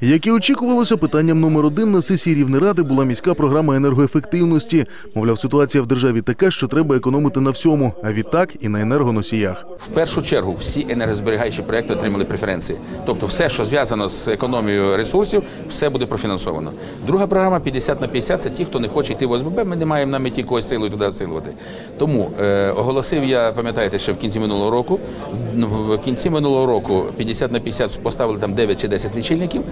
Як і очікувалося, питанням номер один на сесії Рівнеради була міська програма енергоефективності. Мовляв, ситуація в державі така, що треба економити на всьому, а відтак і на енергоносіях. В першу чергу всі енергозберігаючі проекти отримали преференції. Тобто, все, що зв'язано з економією ресурсів, все буде профінансовано. Друга програма 50 на 50 – це ті, хто не хоче йти в ОСББ. Ми не маємо на меті когось силою туди відсилувати. Тому е, оголосив я, пам'ятаєте, ще в кінці минулого року. В кінці минулого року 50 на 50 поставили там 9 чи 10 лічильників.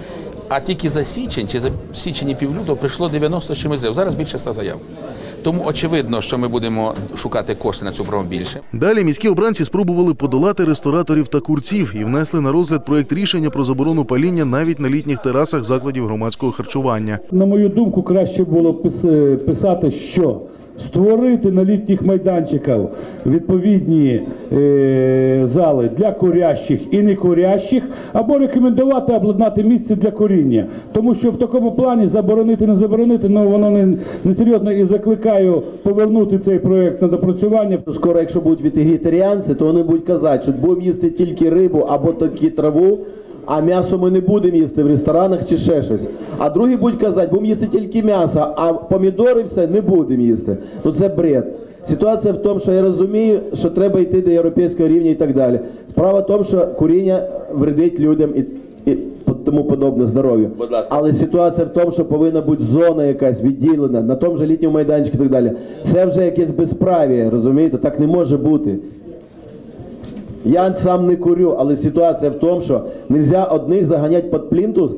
А тільки за січень чи за січень і півлютого прийшло 90 з чимось заяв. Зараз більше 100 заяв. Тому очевидно, що ми будемо шукати кошти на цю програму більше. Далі міські обранці спробували подолати рестораторів та курців і внесли на розгляд проект рішення про заборону паління навіть на літніх терасах закладів громадського харчування. На мою думку, краще було пис- писати, що створити на літніх майданчиках відповідні е, зали для курящих і не курящих, або рекомендувати обладнати місце для куріння. Тому що в такому плані заборонити, не заборонити, ну воно не, не серйозно і закликаю повернути цей проект на допрацювання. Скоро, якщо будуть вегетаріанці, то вони будуть казати, що будемо їсти тільки рибу або тільки траву, а м'ясо ми не будемо їсти в ресторанах чи ще щось. А другі будуть казати, будемо їсти тільки м'ясо, а помідори все не будемо їсти. Ну це бред. Ситуація в тому, що я розумію, що треба йти до європейського рівня і так далі. Справа в тому, що куріння вредить людям і, і тому подобне здоров'ю. Але ситуація в тому, що повинна бути зона якась відділена на тому же літньому майданчику і так далі. Це вже якесь безправ'я, розумієте? Так не може бути. Я сам не курю, але ситуація в тому, що не можна одних заганяти під плінтус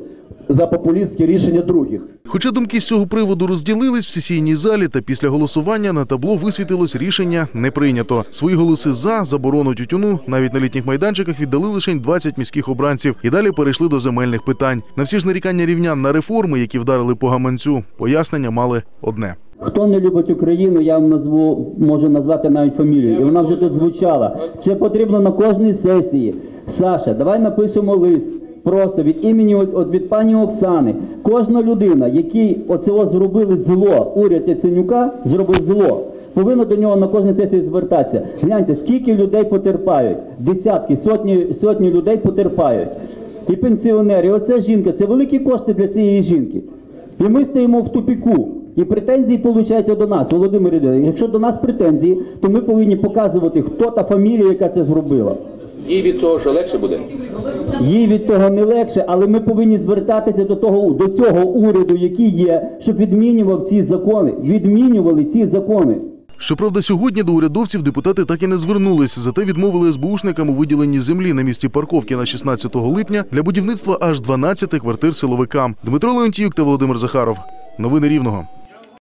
за популістські рішення других. Хоча думки з цього приводу розділились в сесійній залі, та після голосування на табло висвітилось рішення не прийнято. Свої голоси за заборону тютюну навіть на літніх майданчиках віддали лише 20 міських обранців і далі перейшли до земельних питань. На всі ж нарікання рівнян на реформи, які вдарили по гаманцю, пояснення мали одне. Хто не любить Україну, я назву можу назвати навіть фамілію. І вона вже тут звучала. Це потрібно на кожній сесії. Саша, давай напишемо лист. Просто від імені от, від пані Оксани. Кожна людина, якій оцього зробили зло, уряд Яценюка зробив зло. Повинна до нього на кожній сесії звертатися. Гляньте, скільки людей потерпають. Десятки, сотні, сотні людей потерпають. І пенсіонери, оця жінка, це великі кошти для цієї жінки. І ми стоїмо в тупіку. І претензії, виходить, до нас, Володимир Ілліч, Якщо до нас претензії, то ми повинні показувати, хто та фамілія, яка це зробила. І від того, що легше буде. Їй від того не легше, але ми повинні звертатися до того до цього уряду, який є, щоб відмінював ці закони. Відмінювали ці закони. Щоправда, сьогодні до урядовців депутати так і не звернулись, зате відмовили СБУшникам у виділенні землі на місці парковки на 16 липня для будівництва аж 12 квартир силовикам. Дмитро Леонтіюк та Володимир Захаров. Новини Рівного.